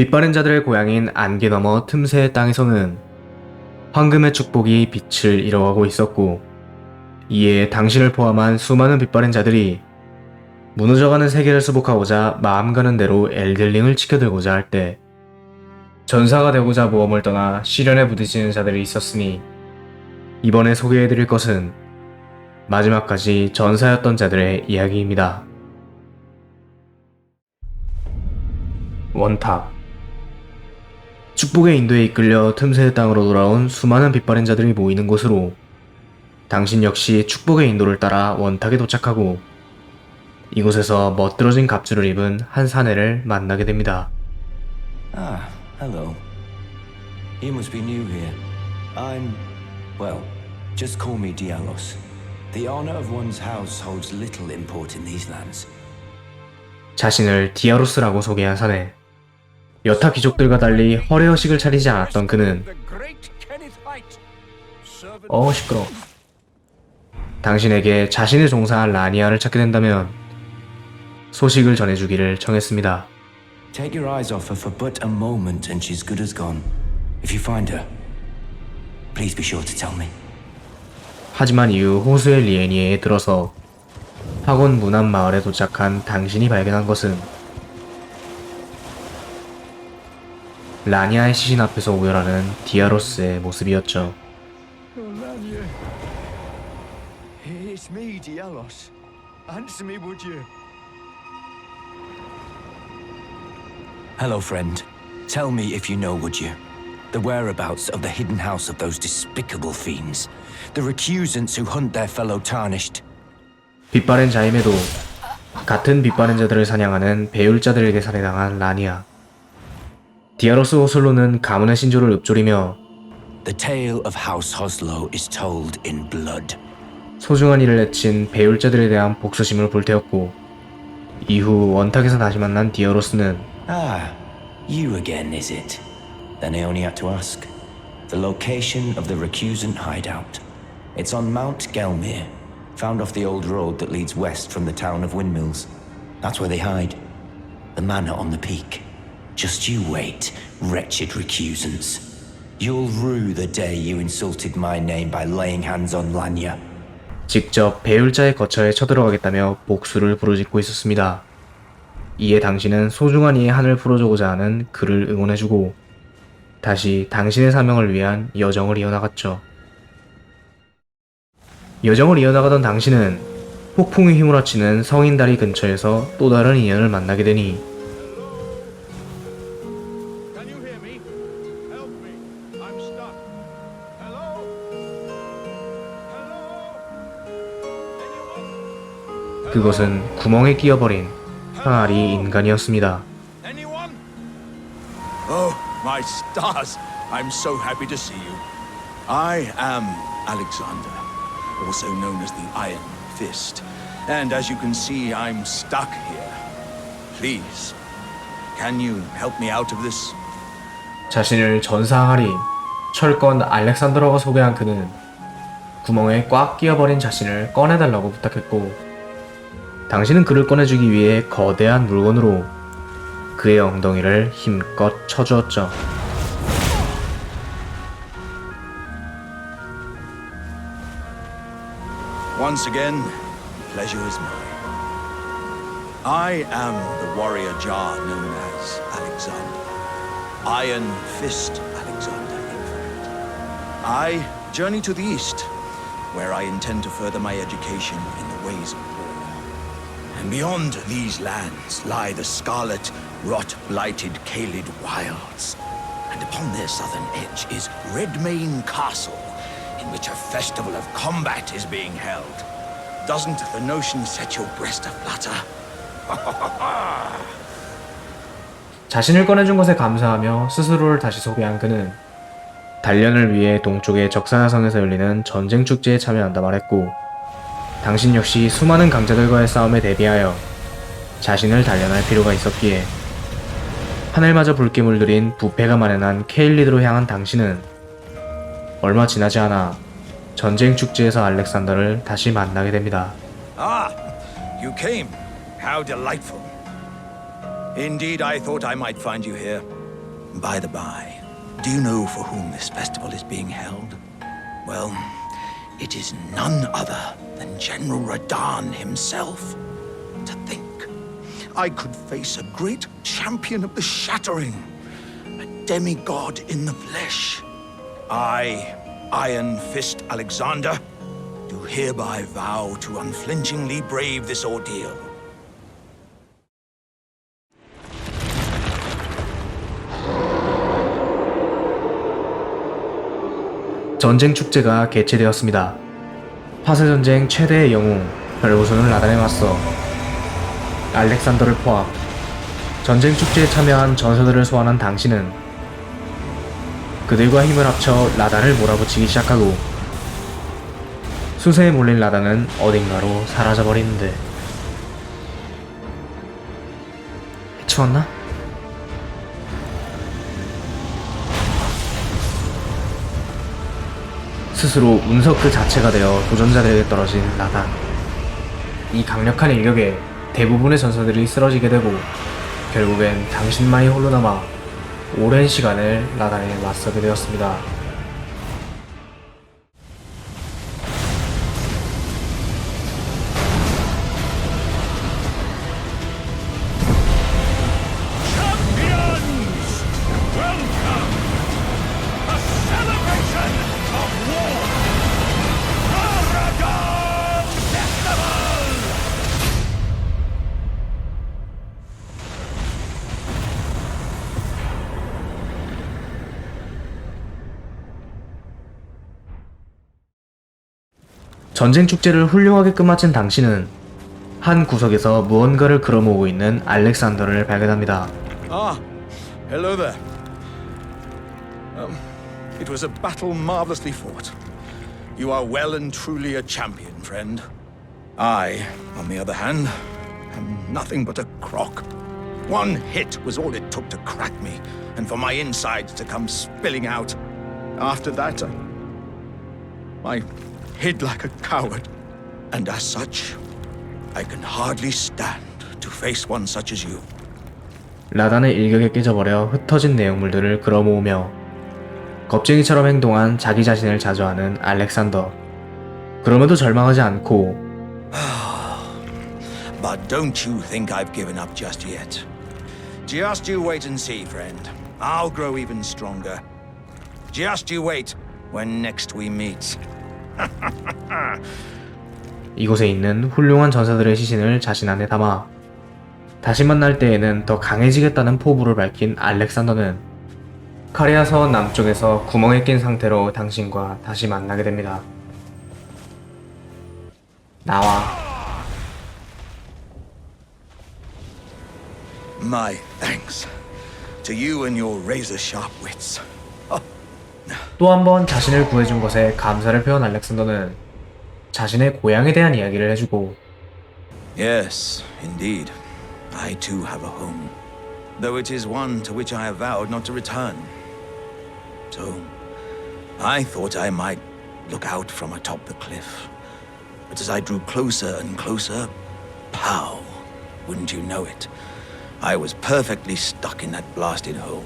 빛바랜 자들의 고향인 안개 너머 틈새의 땅에서는 황금의 축복이 빛을 잃어가고 있었고 이에 당신을 포함한 수많은 빛바랜 자들이 무너져가는 세계를 수복하고자 마음 가는 대로 엘들링을 지켜들고자 할 때 전사가 되고자 모험을 떠나 시련에 부딪히는 자들이 있었으니 이번에 소개해드릴 것은 마지막까지 전사였던 자들의 이야기입니다. 원탑 축복의 인도에 이끌려 틈새의 땅으로 돌아온 수많은 빛바랜 자들이 모이는 곳으로 당신 역시 축복의 인도를 따라 원탁에 도착하고 이곳에서 멋들어진 갑주를 입은 한 사내를 만나게 됩니다. Ah, hello. You must be new here. I'm, well, just call me Dialos. The honor of one's house holds little import in these lands. 자신을 디아로스라고 소개한 사내. 여타 귀족들과 달리 허례허식을 차리지 않았던 그는 어 시끄러. 당신에게 자신의 종사한 라니아를 찾게 된다면 소식을 전해주기를 청했습니다. Take your eyes off her for but a moment and she's good as gone. If you find her, please be sure to tell me. 하지만 이후 호수의 리에니에에 들어서 학원 문안 마을에 도착한 당신이 발견한 것은 라니아의 시신 앞에서 오열하는 디아로스의 모습이었죠. Melania. It's me, Dialos. Answer me, would you? Hello, friend. Tell me if you know, would you? The whereabouts of the hidden house of those despicable fiends. The recusants who hunt their fellow tarnished. 빛바랜 자임에도 같은 빛바랜 자들을 사냥하는 배율자들에게 살해당한 라니아. 디아로스 호슬로는 가문의 신조를 읊조리며 The tale of House Hoslo is told in blood. 소중한 이를 해친 배율자들에 대한 복수심을 불태웠고 이후 원탁에서 다시 만난 디아로스는 Ah, you again, is it? Then I only had to ask. The location of the recusant hideout. It's on Mount Gelmir, found off the old road that leads west from the town of Windmills. That's where they hide. The manor on the peak. Just you wait, wretched recusants. You'll rue the day you insulted my name by laying hands on Lanya. 직접 배율자의 거처에 쳐들어가겠다며 복수를 부르짖고 있었습니다. 이에 당신은 소중한 이의 한을 풀어주고자 하는 그를 응원해주고 다시 당신의 사명을 위한 여정을 이어나갔죠. 여정을 이어나가던 당신은 폭풍이 휘몰아치는 성인 다리 근처에서 또 다른 인연을 만나게 되니 그것은 구멍에 끼어버린 항아리 인간이었습니다. Oh, my stars. I'm so happy to see you. I am Alexander, also known as the Iron Fist. And as you can see, I'm stuck here. Please, can you help me out of this? 자신을 전사 항아리 철권 알렉산드로가 소개한 그는 구멍에 꽉 끼어버린 자신을 꺼내달라고 부탁했고 당신은 그를 꺼내주기 위해 거대한 물건으로 그의 엉덩이를 힘껏 쳐주었죠. And beyond these lands lie the scarlet, rot-blighted Kaled Wilds. And upon their southern edge is Redmane Castle, in which a festival of combat is being held. Doesn't the notion set your breast aflutter? 자신을 꺼내준 것에 감사하며 스스로를 다시 소개한 그는 단련을 위해 동쪽의 적사야성에서 열리는 전쟁 축제에 참여한다 말했고 당신 역시 수많은 강자들과의 싸움에 대비하여 자신을 단련할 필요가 있었기에 하늘마저 붉게 물들인 부패가 마련한 케일리드로 향한 당신은 얼마 지나지 않아 전쟁 축제에서 알렉산더를 다시 만나게 됩니다. Ah, you came. How delightful. Indeed, I thought I might find you here. By the by, do you know for whom this festival is being held? Well, it is none other than General Radan himself. To think, I could face a great champion of the shattering, a demigod in the flesh. I, Iron Fist Alexander, do hereby vow to unflinchingly brave this ordeal. 전쟁 축제가 개최되었습니다. 파쇄 전쟁 최대의 영웅 별우선을 나단에 맞서 알렉산더를 포함 전쟁 축제에 참여한 전사들을 소환한 당신은 그들과 힘을 합쳐 라단을 몰아붙이기 시작하고 수세에 몰린 라단은 어딘가로 사라져버리는데 해치웠나? 스스로 운석 그 자체가 되어 도전자들에게 떨어진 라단. 이 강력한 일격에 대부분의 전사들이 쓰러지게 되고 결국엔 당신만이 홀로 남아 오랜 시간을 라단에 맞서게 되었습니다. 전쟁 축제를 훌륭하게 끝마친 당신은 한 구석에서 무언가를 걸어모으고 있는 알렉산더를 발견합니다. Ah, hello there. Um, it was a battle marvelously fought. You are well and truly a champion, friend. I, on the other hand, am nothing but a crock. One hit was all it took to crack me, and for my insides to come spilling out. After that, I, I hid like a coward. And as such, I can hardly stand to face one such as you. 라단의 일격에 깨져버려 흩어진 내용물들을 걸어모으며 겁쟁이처럼 행동한 자기 자신을 자조하는 알렉산더. 그럼에도 절망하지 않고 But don't you think I've given up just yet. Just you wait and see, friend. I'll grow even stronger. Just you wait when next we meet. 이곳에 있는 훌륭한 전사들의 시신을 자신 안에 담아 다시 만날 때에는 더 강해지겠다는 포부를 밝힌 알렉산더는 카리아 서원 남쪽에서 구멍에 낀 상태로 당신과 다시 만나게 됩니다. 나와 My thanks to you and your razor sharp wits. 또 한 번 자신을 구해준 것에 감사를 표한 알렉산더는 자신의 고향에 대한 이야기를 해주고 Yes, indeed. I too have a home, though it is one to which I have vowed not to return. So, I thought I might look out from atop the cliff. But as I drew closer and closer, pow! Wouldn't you know it? I was perfectly stuck in that blasted hole.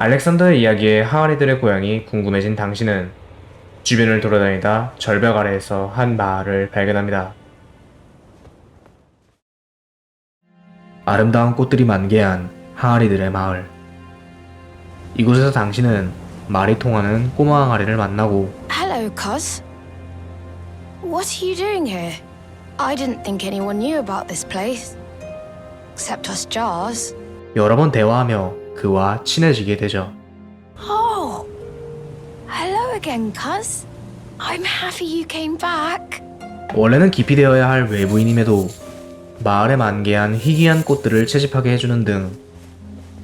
알렉산더의 이야기에 항아리들의 고향이 궁금해진 당신은 주변을 돌아다니다 절벽 아래에서 한 마을을 발견합니다. 아름다운 꽃들이 만개한 항아리들의 마을. 이곳에서 당신은 말이 통하는 꼬마 항아리를 만나고 Hello, Cuz. What are you doing here? I didn't think anyone knew about this place. Except us jars. 여러 번 대화하며 그와 친해지게 되죠. Oh! Hello again, Cuz. I'm happy you came back. 원래는 기피되어야 할 외부인임에도 마을에 만개한 희귀한 꽃들을 채집하게 해주는 등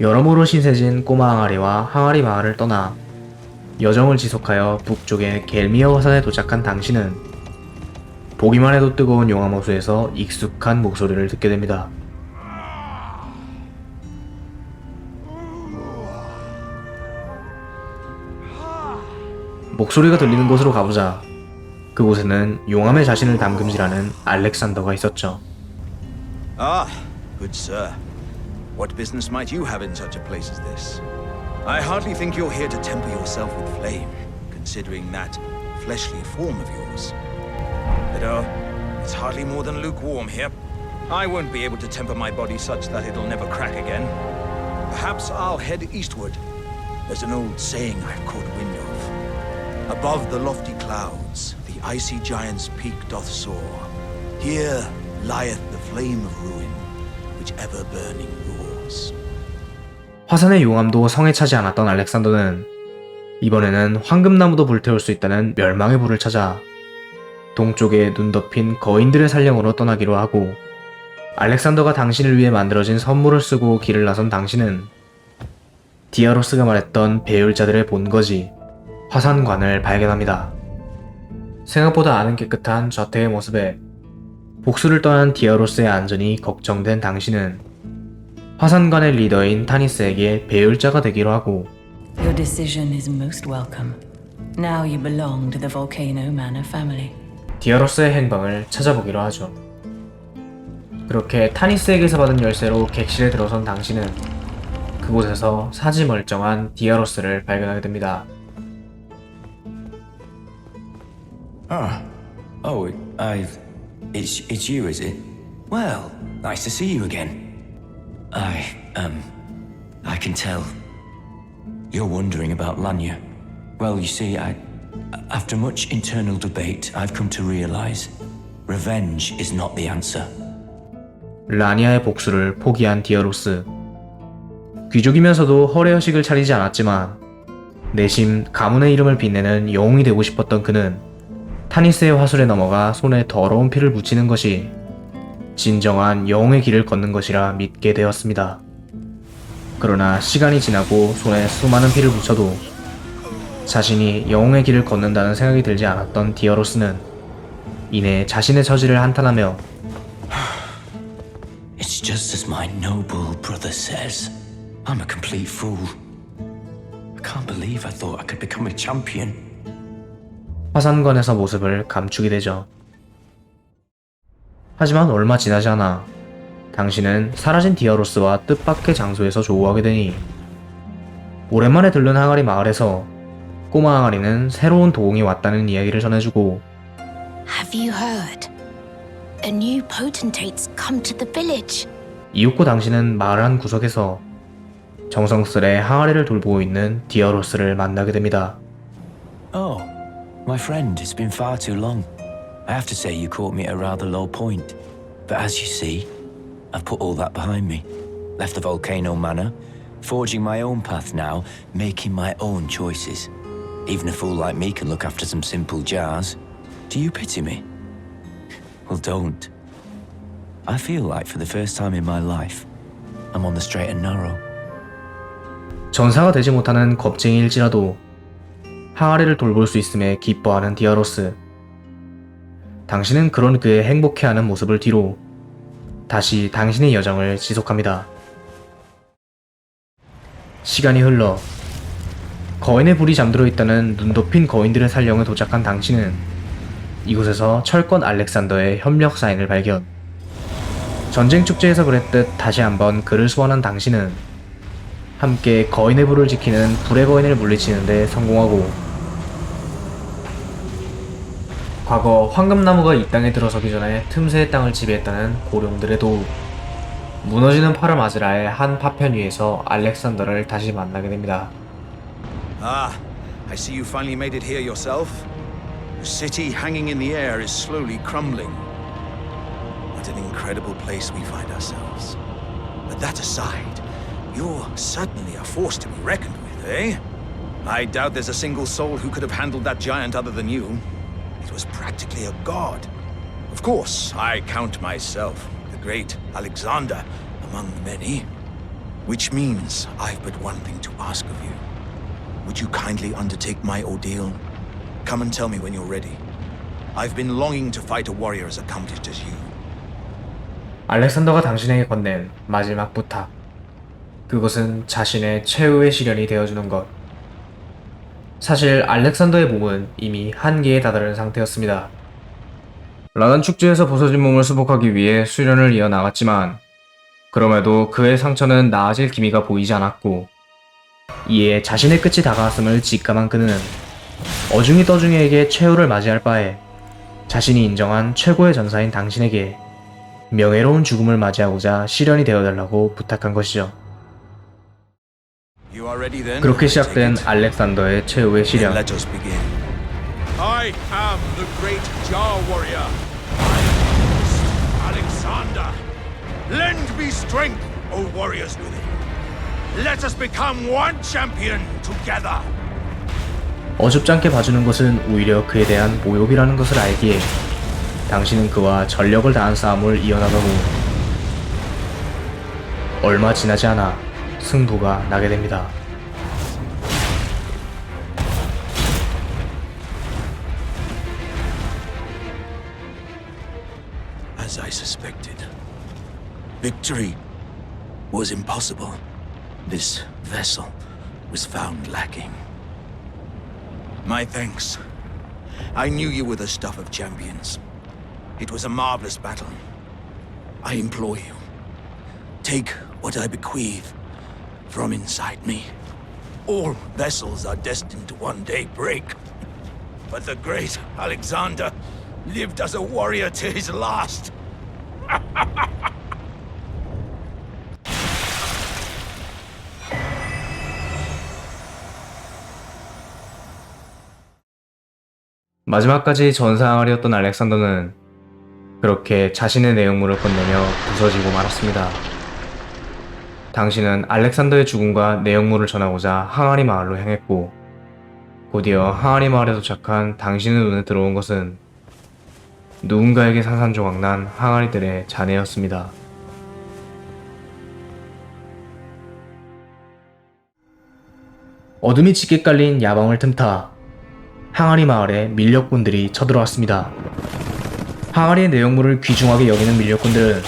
여러모로 신세진 꼬마 항아리와 항아리 마을을 떠나 여정을 지속하여 북쪽의 겔미어 화산에 도착한 당신은 보기만 해도 뜨거운 용암호수에서 익숙한 목소리를 듣게 됩니다. 목소리가 들리는 곳으로 가보자. 그곳에는 용암의 자신을 담금질하는 알렉산더가 있었죠. Ah, good sir. What business might you have in such a place as this? I hardly think you're here to temper yourself with flame, considering that fleshly form of yours. But oh, it's hardly more than lukewarm here. I won't be able to temper my body such that it'll never crack again. Perhaps I'll head eastward. There's an old saying I've caught wind of. Above the lofty clouds, the icy giant's peak doth soar. Here lieth the flame of ruin, which ever burning roars. 화산의 용암도 성에 차지 않았던 알렉산더는 이번에는 황금나무도 불태울 수 있다는 멸망의 불을 찾아 동쪽에 눈 덮인 거인들의 살령으로 떠나기로 하고 알렉산더가 당신을 위해 만들어진 선물을 쓰고 길을 나선 당신은 디아로스가 말했던 배율자들의 본거지 화산관을 발견합니다. 생각보다 아는 깨끗한 저택의 모습에 복수를 떠난 디아로스의 안전이 걱정된 당신은 화산관의 리더인 타니스에게 배율자가 되기로 하고 Your decision is most welcome. Now you belong to the Volcano Manor family. 디아로스의 행방을 찾아보기로 하죠. 그렇게 타니스에게서 받은 열쇠로 객실에 들어선 당신은 그곳에서 사지 멀쩡한 디아로스를 발견하게 됩니다. Oh, I. It's, it's you, is it? Well, nice to see you again. I, um. I can tell. You're wondering about Lanya. Well, you see, I. After much internal debate, I've come to realize revenge is not the answer. 라니아의 복수를 포기한 디아로스. 귀족이면서도 허례허식을 차리지 않았지만 내심 가문의 이름을 빛내는 영웅이 되고 싶었던 그는 타니스의 화술에 넘어가 손에 더러운 피를 묻히는 것이 진정한 영웅의 길을 걷는 것이라 믿게 되었습니다. 그러나 시간이 지나고 손에 수많은 피를 묻혀도 자신이 영웅의 길을 걷는다는 생각이 들지 않았던 디아로스는 이내 자신의 처지를 한탄하며 It's just as my noble brother says. I'm a complete fool. I can't believe I thought I could become a champion. 화산관에서 모습을 감추게 되죠. 하지만 얼마 지나지 않아 당신은 사라진 디아로스와 뜻밖의 장소에서 조우하게 되니 오랜만에 들른 항아리 마을에서 꼬마 항아리는 새로운 도움이 왔다는 이야기를 전해주고 Have you heard? A new potentate's come to the village. 이윽고 당신은 마을 한 구석에서 정성스레 항아리를 돌보고 있는 디아로스를 만나게 됩니다. Oh, my friend, it's been far too long. I have to say you caught me at a rather low point. But as you see, I've put all that behind me. Left the volcano manor, forging my own path now, making my own choices. Even a fool like me can look after some simple jars. Do you pity me? Well, don't. I feel like for the first time in my life, I'm on the straight and narrow. 전사가 되지 못하는 겁쟁이일지라도 항아리를 돌볼 수 있음에 기뻐하는 디아로스. 당신은 그런 그의 행복해하는 모습을 뒤로 다시 당신의 여정을 지속합니다. 시간이 흘러 거인의 불이 잠들어 있다는 눈 덮인 거인들의 살령에 도착한 당신은 이곳에서 철권 알렉산더의 협력 사인을 발견. 전쟁 축제에서 그랬듯 다시 한번 그를 소환한 당신은 함께 거인의 불을 지키는 불의 거인을 물리치는데 성공하고 과거 황금나무가 이 땅에 들어서기 전에 틈새의 땅을 지배했다는 고령들의 도움 무너지는 파르마즈라의 한 파편 위에서 알렉산더를 다시 만나게 됩니다. Ah, I see you finally made it here yourself. The city hanging in the air is slowly crumbling. What an incredible place we find ourselves. But that aside, you're certainly a force to be reckoned with, eh? I doubt there's a single soul who could have handled that giant other than you. It was practically a god. Of course, I count myself, the great Alexander, among the many. Which means I've but one thing to ask of you. Would you kindly undertake my ordeal? Come and tell me when you're ready. I've been longing to fight a warrior as accomplished as you. 알렉산더가 당신에게 건넨 마지막 부탁. 그것은 자신의 최후의 시련이 되어주는 것. 사실 알렉산더의 몸은 이미 한계에 다다른 상태였습니다. 라간 축제에서 부서진 몸을 수복하기 위해 수련을 이어나갔지만 그럼에도 그의 상처는 나아질 기미가 보이지 않았고 이에 자신의 끝이 다가왔음을 직감한 그는 어중이 떠중이에게 최후를 맞이할 바에 자신이 인정한 최고의 전사인 당신에게 명예로운 죽음을 맞이하고자 실현이 되어달라고 부탁한 것이죠. 그렇게 시작된. 알렉산더의 최후의 시련. let us begin. I am the great Jar warrior. I am Alexander. Lend me strength, O warriors within. Let us become one champion together. 어줍지 않게 봐주는 것은 오히려 그에 대한 모욕이라는 것을 알기에 당신은 그와 전력을 다한 싸움을 이어나가고 얼마 지나지 않아 승부가 나게 됩니다. As I suspected, victory was impossible. This vessel was found lacking. My thanks. I knew you were the stuff of champions. It was a marvelous battle. I implore you, take what I bequeath from inside me. All vessels are destined to one day break. But the great Alexander lived as a warrior to his last. 마지막까지 전사항아리였던 알렉산더는 그렇게 자신의 내용물을 건네며 부서지고 말았습니다. 당신은 알렉산더의 죽음과 내용물을 전하고자 항아리 마을로 향했고 곧이어 항아리 마을에 도착한 당신의 눈에 들어온 것은 누군가에게 산산조각 난 항아리들의 잔해였습니다. 어둠이 짙게 깔린 야방을 틈타 항아리 마을에 밀렵꾼들이 쳐들어왔습니다. 항아리의 내용물을 귀중하게 여기는 밀렵꾼들은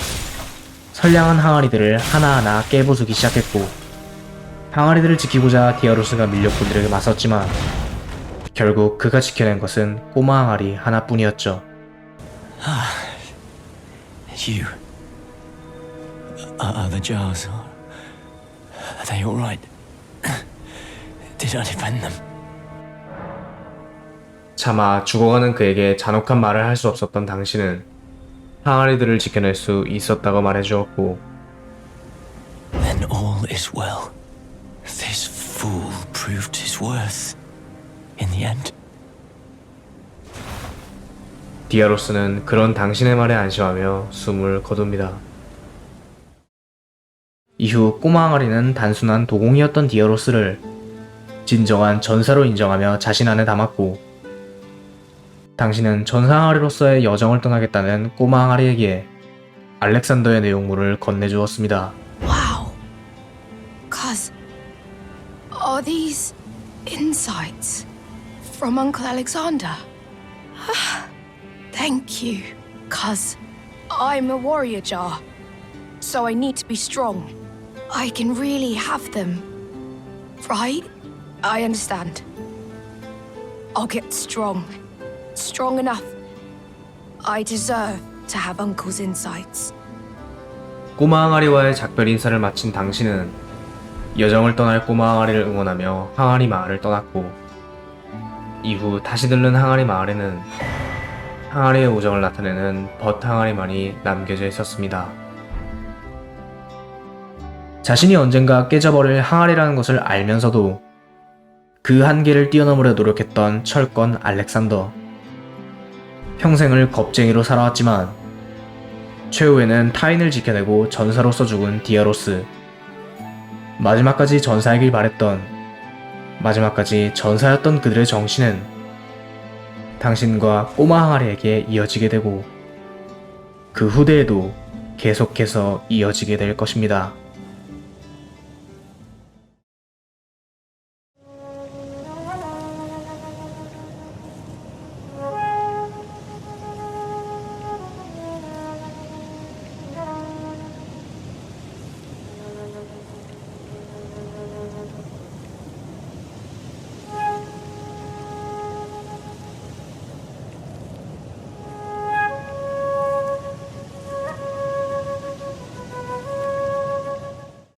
선량한 항아리들을 하나하나 깨부수기 시작했고 항아리들을 지키고자 디아로스가 밀렵꾼들에게 맞섰지만 결국 그가 지켜낸 것은 꼬마 항아리 하나뿐이었죠. You. Are, are the jars? Are they all right? Did I defend them? 차마 죽어가는 그에게 잔혹한 말을 할 수 없었던 당신은 항아리들을 지켜낼 수 있었다고 말해주었고 Then all is well. This fool proved his worth. In the end. 디아로스는 그런 당신의 말에 안심하며 숨을 거둡니다. 이후 꼬마 항아리는 단순한 도공이었던 디아로스를 진정한 전사로 인정하며 자신 안에 담았고 당신은 전사 항아리로서의 여정을 떠나겠다는 꼬마 항아리에게 알렉산더의 내용물을 건네주었습니다. Wow. Cuz, are these insights from Uncle Alexander? Thank you. Cuz, I'm a warrior jar, so I need to be strong. I can really have them. Right? I understand. I'll get strong. Strong enough. I deserve to have Uncle's insights. 꼬마 항아리와의 작별 인사를 마친 당신은 여정을 떠날 꼬마 항아리를 응원하며 항아리 마을을 떠났고 이후 다시 들른 항아리 마을에는 항아리의 우정을 나타내는 벗 항아리만이 남겨져 있었습니다. 자신이 언젠가 깨져버릴 항아리라는 것을 알면서도 그 한계를 뛰어넘으려 노력했던 철권 알렉산더. 평생을 겁쟁이로 살아왔지만 최후에는 타인을 지켜내고 전사로서 죽은 디아로스. 마지막까지 전사이길 바랬던, 마지막까지 전사였던 그들의 정신은 당신과 꼬마 항아리에게 이어지게 되고, 그 후대에도 계속해서 이어지게 될 것입니다.